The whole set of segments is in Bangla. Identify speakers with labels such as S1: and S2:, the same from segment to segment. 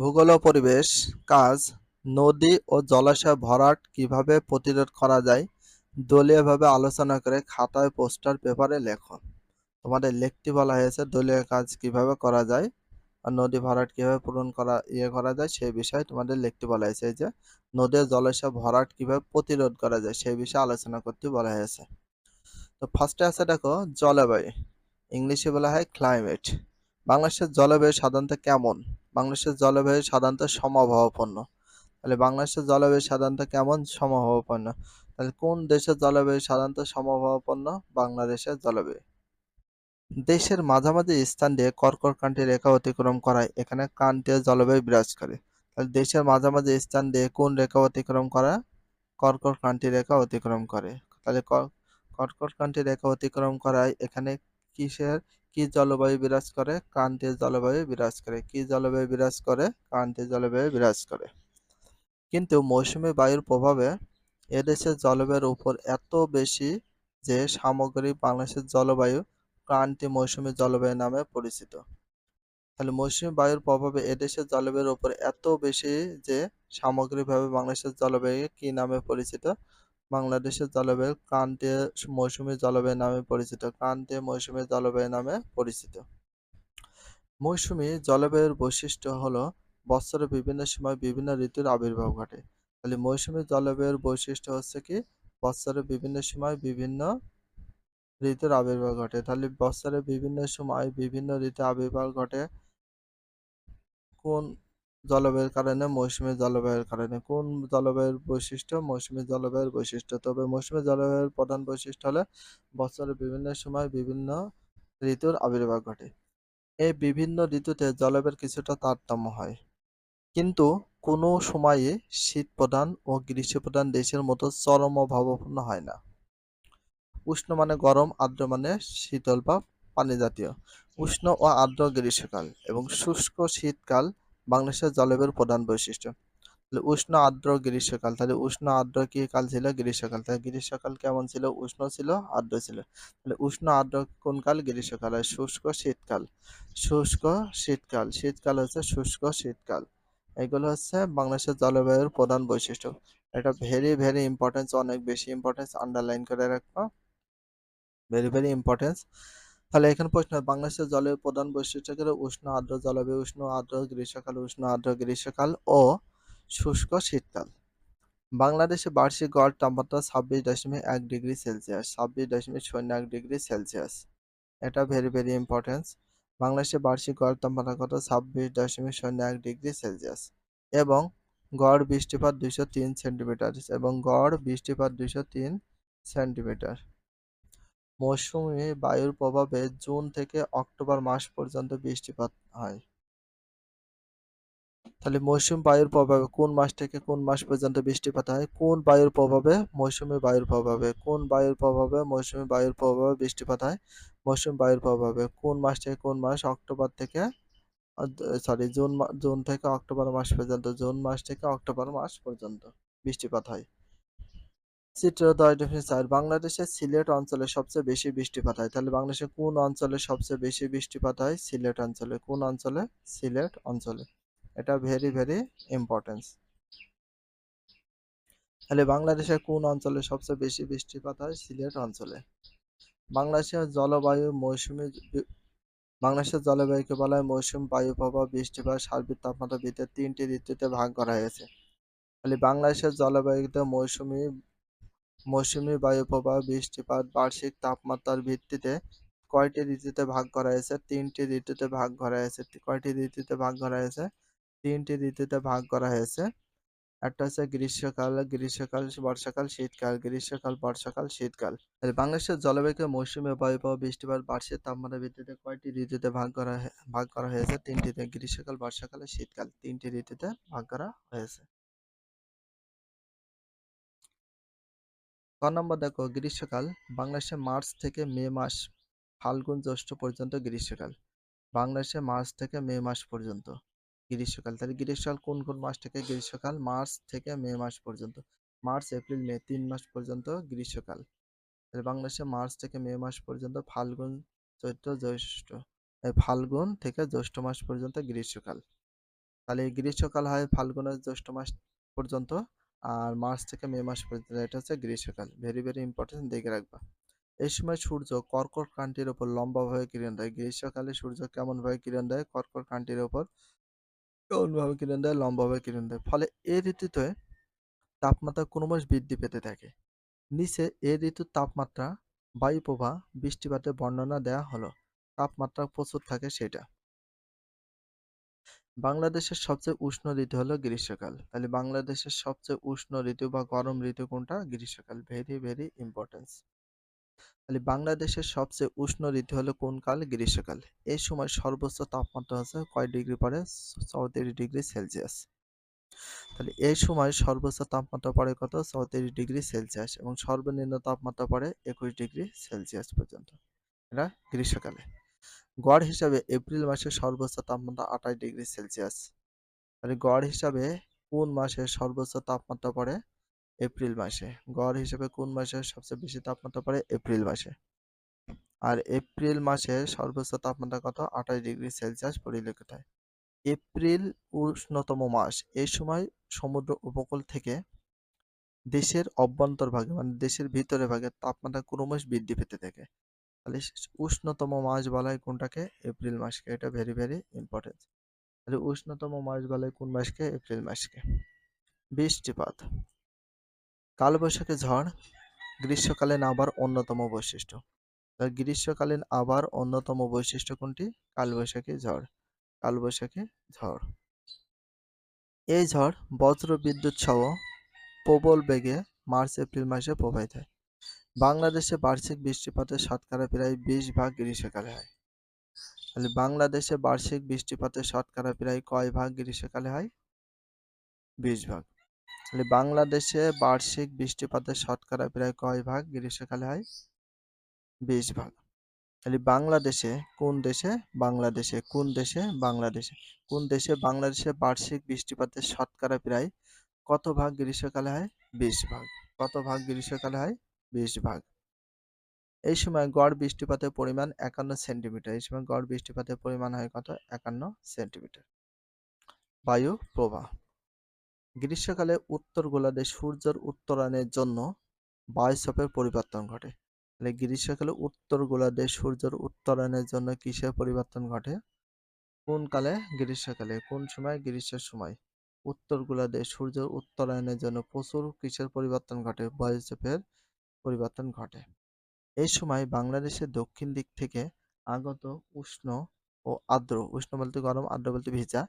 S1: ভূগোল পরিবেশ কাজ নদী ও জলাশয় ভরাট কিভাবে প্রতিরোধ করা যায় দলীয়ভাবে আলোচনা করে খাতায় পোস্টার পেপারে লেখো তোমাদের লেখটি বলা হয়েছে দলীয় কাজ কিভাবে করা যায় আর নদী ভরাট কিভাবে পূরণ করা ইয়ে করা যায় সেই বিষয়ে তোমাদের লেখটি বলা হয়েছে যে নদীর জলাশয় ভরাট কিভাবে প্রতিরোধ করা যায় সেই বিষয়ে আলোচনা করতে বলা হয়েছে তো ফার্স্টে আছে দেখো জলবায়ু ইংলিশে বলা হয় ক্লাইমেট বাংলাদেশের জলবায়ু সাধারণত কেমন বাংলাদেশের জলবায়ু সাধারণত সমভাবাপন্ন তাহলে বাংলাদেশের জলবায়ু সাধারণত কেমন সমভাবাপন্ন তাহলে কোন দেশের জলবায়ু সাধারণত সমভাবাপন্ন বাংলাদেশের জলবায়ু দেশের মাঝামাঝি স্থান দিয়ে কর্কর ক্রান্তি রেখা অতিক্রম করায় এখানে ক্রান্তীয় জলবায়ু বিরাজ করে তাহলে দেশের মাঝামাঝি স্থান দিয়ে কোন রেখা অতিক্রম করা কর্কর কান্টি রেখা অতিক্রম করে তাহলে কর্কর ক্রান্তি রেখা অতিক্রম করায় এখানে কিসের কি জলবায়ু বিরাজ করে ক্রান্তীয় জলবায়ু বিরাজ করে কি জলবায়ু বিরাজ করে ক্রান্তীয় জলবায়ু বিরাজ করে কিন্তু মৌসুমী বায়ুর প্রভাবে এদেশের জলবায়ুর উপর এত বেশি যে সামগ্রিক বাংলাদেশের জলবায়ু ক্রান্তি মৌসুমী জলবায়ু নামে পরিচিত তাহলে মৌসুমী বায়ুর প্রভাবে এদেশের জলবায়ুর উপর এত বেশি যে সামগ্রিকভাবে বাংলাদেশের জলবায়ু কি নামে পরিচিত বাংলাদেশের জলবায়ু ক্রান্তীয় মৌসুমী জলবায়ু নামে পরিচিত ক্রান্তীয় মৌসুমী জলবায়ু নামে পরিচিত মৌসুমী জলবায়ুর বৈশিষ্ট্য হলো বছরের বিভিন্ন সময় বিভিন্ন ঋতুর আবির্ভাব ঘটে তাহলে মৌসুমী জলবায়ুর বৈশিষ্ট্য হচ্ছে কি বছরের বিভিন্ন সময় বিভিন্ন ঋতুর আবির্ভাব ঘটে তাহলে বছরের বিভিন্ন সময় বিভিন্ন ঋতু আবির্ভাব ঘটে কোন জলবায়ুর কারণে মৌসুমী জলবায়ুর কারণে কোন জলবায়ুর বৈশিষ্ট্য মৌসুমী জলবায়ুর বৈশিষ্ট্য তবে মৌসুমী জলবায়ুর প্রধান বৈশিষ্ট্য হলে বছরের বিভিন্ন সময় বিভিন্ন ঋতুর আবির্ভাব ঘটে এই বিভিন্ন ঋতুতে জলবায়ুর কিছুটা তারতম্য হয় কিন্তু কোনো সময়ে শীত প্রধান ও গ্রীষ্ম প্রধান দেশের মতো চরম ভাবপূর্ণ হয় না উষ্ণ মানে গরম আর্দ্র মানে শীতল বা পানি জাতীয় উষ্ণ ও আর্দ্র গ্রীষ্মকাল এবং শুষ্ক শীতকাল বাংলাদেশের জলবায়ুর প্রধান বৈশিষ্ট্য তাহলে উষ্ণ আর্দ্র গ্রীষ্মকাল তাহলে উষ্ণ আর্দ্র কি কাল ছিল গ্রীষ্মকাল তাহলে গ্রীষ্মকাল কেমন ছিল উষ্ণ ছিল আর্দ্র ছিল তাহলে উষ্ণ আর্দ্র কোন কাল গ্রীষ্মকাল হয় শুষ্ক শীতকাল শুষ্ক শীতকাল শীতকাল হচ্ছে শুষ্ক শীতকাল এগুলো হচ্ছে বাংলাদেশের জলবায়ুর প্রধান বৈশিষ্ট্য এটা ভেরি ভেরি ইম্পর্টেন্স অনেক বেশি ইম্পর্টেন্স আন্ডারলাইন করে রাখবো ভেরি ভেরি ইম্পর্টেন্স তাহলে এখানে প্রশ্ন বাংলাদেশের জলবায়ু প্রধান বৈশিষ্ট্যগুলো উষ্ণ আর্দ্র জলবায়ু উষ্ণ আর্দ্র গ্রীষ্মকাল উষ্ণ আর্দ্র গ্রীষ্মকাল ও শুষ্ক শীতকাল বাংলাদেশে বার্ষিক গড় তাপমাত্রা ছাব্বিশ দশমিক এক ডিগ্রি সেলসিয়াস ছাব্বিশ দশমিক শূন্য এক ডিগ্রি সেলসিয়াস এটা ভেরি ভেরি ইম্পর্টেন্স বাংলাদেশে বার্ষিক গড় তাপমাত্রা কত ছাব্বিশ দশমিক শূন্য এক ডিগ্রি সেলসিয়াস এবং গড় বৃষ্টিপাত দুইশো তিন সেন্টিমিটার এবং গড় বৃষ্টিপাত দুইশো তিন সেন্টিমিটার মৌসুমী বায়ুর প্রভাবে জুন থেকে অক্টোবর মাস পর্যন্ত বৃষ্টিপাত হয় তাহলে মৌসুমী বায়ুর প্রভাবে কোন মাস থেকে কোন মাস পর্যন্ত বৃষ্টিপাত হয় কোন বায়ুর প্রভাবে মৌসুমী বায়ুর প্রভাবে কোন বায়ুর প্রভাবে মৌসুমী বায়ুর প্রভাবে বৃষ্টিপাত হয় মৌসুমী বায়ুর প্রভাবে কোন মাস থেকে কোন মাস অক্টোবর থেকে সরি জুন জুন থেকে অক্টোবর মাস পর্যন্ত জুন মাস থেকে অক্টোবর মাস পর্যন্ত বৃষ্টিপাত হয় চিত্র দশ ডিগ্রি চার বাংলাদেশের সিলেট অঞ্চলে সবচেয়ে বেশি বৃষ্টিপাত হয় তাহলে বাংলাদেশে কোন অঞ্চলে সবচেয়ে বেশি বৃষ্টিপাত হয় সিলেট অঞ্চলে কোন অঞ্চলে সিলেট অঞ্চলে এটা ভেরি ভেরি ইম্পর্টেন্স তাহলে বাংলাদেশের কোন অঞ্চলে সবচেয়ে বেশি বৃষ্টিপাত হয় সিলেট অঞ্চলে বাংলাদেশের জলবায়ু মৌসুমি বাংলাদেশের জলবায়ুকে বলা হয় মৌসুম বায়ু প্রবাহ বৃষ্টিপাত সার্বিক তাপমাত্রা বৃদ্ধির তিনটি ঋতুতে ভাগ করা হয়েছে তাহলে বাংলাদেশের জলবায়ুতে মৌসুমি মৌসুমি বায়ু প্রবাহ বৃষ্টিপাত বার্ষিক তাপমাত্রার ভিত্তিতে কয়টি ঋতুতে ভাগ করা হয়েছে তিনটি ঋতুতে ভাগ করা হয়েছে কয়টি ঋতুতে ভাগ করা হয়েছে তিনটি ঋতুতে ভাগ করা হয়েছে একটা হচ্ছে গ্রীষ্মকাল গ্রীষ্মকাল বর্ষাকাল শীতকাল গ্রীষ্মকাল বর্ষাকাল শীতকাল বাংলাদেশের জলবায়ুকে মৌসুমে বায়ুপ্রবাহ বৃষ্টিপাত বার্ষিক তাপমাত্রা ভিত্তিতে কয়টি ঋতুতে ভাগ করা ভাগ করা হয়েছে তিনটিতে গ্রীষ্মকাল বর্ষাকাল শীতকাল তিনটি ঋতুতে ভাগ করা হয়েছে ক নম্বর দেখো গ্রীষ্মকাল বাংলাদেশে মার্চ থেকে মে মাস ফাল্গুন জ্যৈষ্ঠ পর্যন্ত গ্রীষ্মকাল বাংলাদেশে মার্চ থেকে মে মাস পর্যন্ত গ্রীষ্মকাল তাহলে গ্রীষ্মকাল কোন কোন মাস থেকে গ্রীষ্মকাল মার্চ থেকে মে মাস পর্যন্ত মার্চ এপ্রিল মে তিন মাস পর্যন্ত গ্রীষ্মকাল তাহলে বাংলাদেশে মার্চ থেকে মে মাস পর্যন্ত ফাল্গুন চৈত্র জ্যৈষ্ঠ ফাল্গুন থেকে জ্যৈষ্ঠ মাস পর্যন্ত গ্রীষ্মকাল তাহলে গ্রীষ্মকাল হয় ফাল্গুনের জ্যৈষ্ঠ মাস পর্যন্ত আর মার্চ থেকে মে মাস পর্যন্ত এটা হচ্ছে গ্রীষ্মকাল ভেরি ভেরি ইম্পর্টেন্ট দেখে রাখবা এই সময় সূর্য কর্কট কান্টির ওপর লম্বাভাবে কিরণ দেয় গ্রীষ্মকালে সূর্য কেমনভাবে কিরণ দেয় কর্কট কান্টির ওপর কেমনভাবে কিরণ দেয় লম্বাভাবে কিরণ দেয় ফলে এই ঋতুতে তাপমাত্রা ক্রমশ বৃদ্ধি পেতে থাকে নিচে এই ঋতুর তাপমাত্রা বায়ুপ্রভা বৃষ্টিপাতের বর্ণনা দেয়া হলো তাপমাত্রা প্রচুর থাকে সেটা বাংলাদেশের সবচেয়ে উষ্ণ ঋতু হলো গ্রীষ্মকাল তাহলে বাংলাদেশের সবচেয়ে উষ্ণ ঋতু বা গরম ঋতু কোনটা গ্রীষ্মকাল ভেরি ভেরি ইম্পর্টেন্স তাহলে বাংলাদেশের সবচেয়ে উষ্ণ ঋতু হলো কোন কাল গ্রীষ্মকাল এই সময় সর্বোচ্চ তাপমাত্রা আছে কয় ডিগ্রি পরে চৌত্রিশ ডিগ্রি সেলসিয়াস তাহলে এই সময় সর্বোচ্চ তাপমাত্রা পড়ে কত চৌত্রিশ ডিগ্রি সেলসিয়াস এবং সর্বনিম্ন তাপমাত্রা পড়ে একুশ ডিগ্রি সেলসিয়াস পর্যন্ত এটা গ্রীষ্মকালে গড় হিসাবে এপ্রিল মাসের সর্বোচ্চ তাপমাত্রা আঠাশ ডিগ্রি সেলসিয়াস তাহলে গড় হিসাবে কোন মাসে সর্বোচ্চ তাপমাত্রা পড়ে এপ্রিল মাসে গড় হিসাবে কোন মাসে সবচেয়ে বেশি তাপমাত্রা পড়ে এপ্রিল মাসে আর এপ্রিল মাসে সর্বোচ্চ তাপমাত্রা কত আঠাশ ডিগ্রি সেলসিয়াস পরিলক্ষিত হয় এপ্রিল উষ্ণতম মাস এই সময় সমুদ্র উপকূল থেকে দেশের অভ্যন্তর ভাগে মানে দেশের ভিতরে ভাগে তাপমাত্রা ক্রমশ বৃদ্ধি পেতে থাকে তাহলে উষ্ণতম মাস বলায় কোনটাকে এপ্রিল মাসকে এটা ভেরি ভেরি ইম্পর্টেন্ট তাহলে উষ্ণতম মাস বলায় কোন মাসকে এপ্রিল মাসকে বৃষ্টিপাত কালবৈশাখী ঝড় গ্রীষ্মকালীন আবার অন্যতম বৈশিষ্ট্য গ্রীষ্মকালীন আবার অন্যতম বৈশিষ্ট্য কোনটি কালবৈশাখী ঝড় কালবৈশাখী ঝড় এই ঝড় বজ্র বিদ্যুৎ সহ প্রবল বেগে মার্চ এপ্রিল মাসে প্রবাহিত হয় বাংলাদেশে বার্ষিক বৃষ্টিপাতের শতকরা প্রায় বিশ ভাগ গ্রীষ্মকালে হয় তাহলে বাংলাদেশে বার্ষিক বৃষ্টিপাতের শতকরা প্রায় কয় ভাগ গ্রীষ্মকালে হয় বিশ ভাগ তাহলে বাংলাদেশে বার্ষিক বৃষ্টিপাতের শতকরা প্রায় কয় ভাগ গ্রীষ্মকালে হয় বিশ ভাগ তাহলে বাংলাদেশে কোন দেশে বাংলাদেশে কোন দেশে বাংলাদেশে কোন দেশে বাংলাদেশে বার্ষিক বৃষ্টিপাতের শতকরা প্রায় কত ভাগ গ্রীষ্মকালে হয় বিশ ভাগ কত ভাগ গ্রীষ্মকালে হয় বিশ এই সময় গড় বৃষ্টিপাতের পরিমাণ একান্ন সেন্টিমিটার এই সময় গড় বৃষ্টিপাতের পরিমাণ হয় কত একান্ন সেন্টিমিটার বায়ু প্রবাহ গ্রীষ্মকালে উত্তর গোলার্ধে সূর্যের উত্তরায়ণের জন্য বায়ুচাপের পরিবর্তন ঘটে তাহলে গ্রীষ্মকালে উত্তর গোলার্ধে সূর্যের উত্তরায়ণের জন্য কিসের পরিবর্তন ঘটে কোন কালে গ্রীষ্মকালে কোন সময় গ্রীষ্মের সময় উত্তর গোলার্ধে সূর্যের উত্তরায়ণের জন্য প্রচুর কিসের পরিবর্তন ঘটে বায়ুচাপের পরিবর্তন ঘটে এই সময় বাংলাদেশের দক্ষিণ দিক থেকে আগত উষ্ণ ও আর্দ্র উষ্ণ বলতে গরম আর্দ্র বলতে ভিজা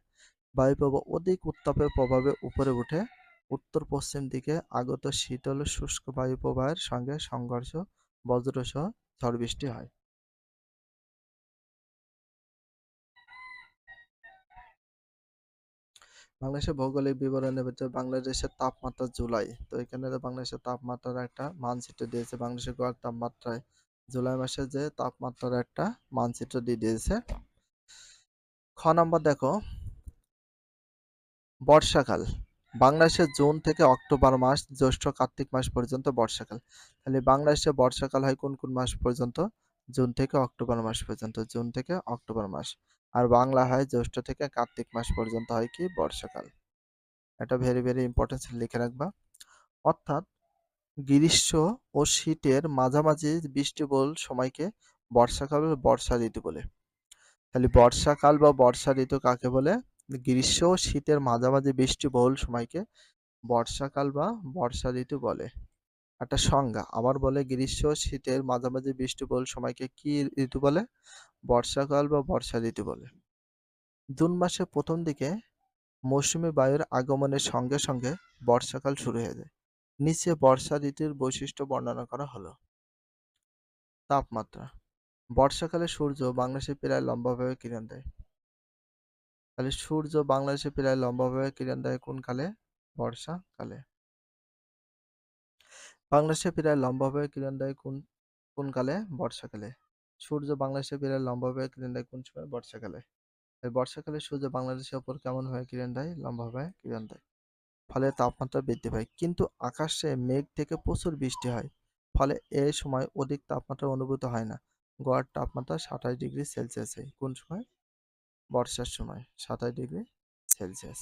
S1: বায়ুপ্রবাহ অধিক উত্তাপের প্রভাবে উপরে উঠে উত্তর পশ্চিম দিকে আগত শীতল শুষ্ক বায়ুপ্রবাহের সঙ্গে সংঘর্ষ বজ্রসহ ঝড় বৃষ্টি হয় বাংলাদেশের ভৌগোলিক বিবরণের ভিতরে বাংলাদেশের তাপমাত্রা জুলাই তো এখানে বাংলাদেশের তাপমাত্রার একটা মানচিত্র দিয়েছে বাংলাদেশের গড় তাপমাত্রায় জুলাই মাসে যে তাপমাত্রার একটা মানচিত্র দিয়ে দিয়েছে খ নম্বর দেখো বর্ষাকাল বাংলাদেশে জুন থেকে অক্টোবর মাস জ্যৈষ্ঠ কার্তিক মাস পর্যন্ত বর্ষাকাল তাহলে বাংলাদেশে বর্ষাকাল হয় কোন কোন মাস পর্যন্ত জুন থেকে অক্টোবর মাস পর্যন্ত জুন থেকে অক্টোবর মাস আর বাংলা হয় জ্যৈষ্ঠ থেকে কার্তিক মাস পর্যন্ত হয় কি বর্ষাকাল এটা ভেরি ভেরি ইম্পর্টেন্স লিখে রাখবা অর্থাৎ গ্রীষ্ম ও শীতের মাঝামাঝি বল সময়কে বর্ষাকাল বর্ষা ঋতু বলে তাহলে বর্ষাকাল বা বর্ষা ঋতু কাকে বলে গ্রীষ্ম ও শীতের মাঝামাঝি বৃষ্টিবহুল সময়কে বর্ষাকাল বা বর্ষা ঋতু বলে একটা সংজ্ঞা আবার বলে গ্রীষ্ম শীতের মাঝামাঝি বৃষ্টিবহুল সময়কে কি ঋতু বলে বর্ষাকাল বা বর্ষা ঋতু বলে জুন মাসের প্রথম দিকে মৌসুমি বায়ুর আগমনের সঙ্গে সঙ্গে বর্ষাকাল শুরু হয়ে যায় নিচে বর্ষা ঋতুর বৈশিষ্ট্য বর্ণনা করা হলো তাপমাত্রা বর্ষাকালে সূর্য বাংলাদেশে প্রায় লম্বাভাবে কিরণ দেয় তাহলে সূর্য বাংলাদেশে প্রায় লম্বাভাবে কিরণ দেয় কোন কালে বর্ষাকালে বাংলাদেশে প্রায় লম্বাভাবে কিরণ দেয় কোন কোন কালে বর্ষাকালে সূর্য বাংলাদেশে প্রায় লম্বাভাবে কিরণ দেয় কোন সময় বর্ষাকালে এই বর্ষাকালে সূর্য বাংলাদেশের ওপর হয় কিরণ দেয় লম্বাভাবে কিরণ দেয় ফলে তাপমাত্রা বৃদ্ধি পায় কিন্তু আকাশে মেঘ থেকে প্রচুর বৃষ্টি হয় ফলে এ সময় অধিক তাপমাত্রা অনুভূত হয় না গড় তাপমাত্রা সাতাশ ডিগ্রি সেলসিয়াসে কোন সময় বর্ষার সময় সাতাশ ডিগ্রি সেলসিয়াস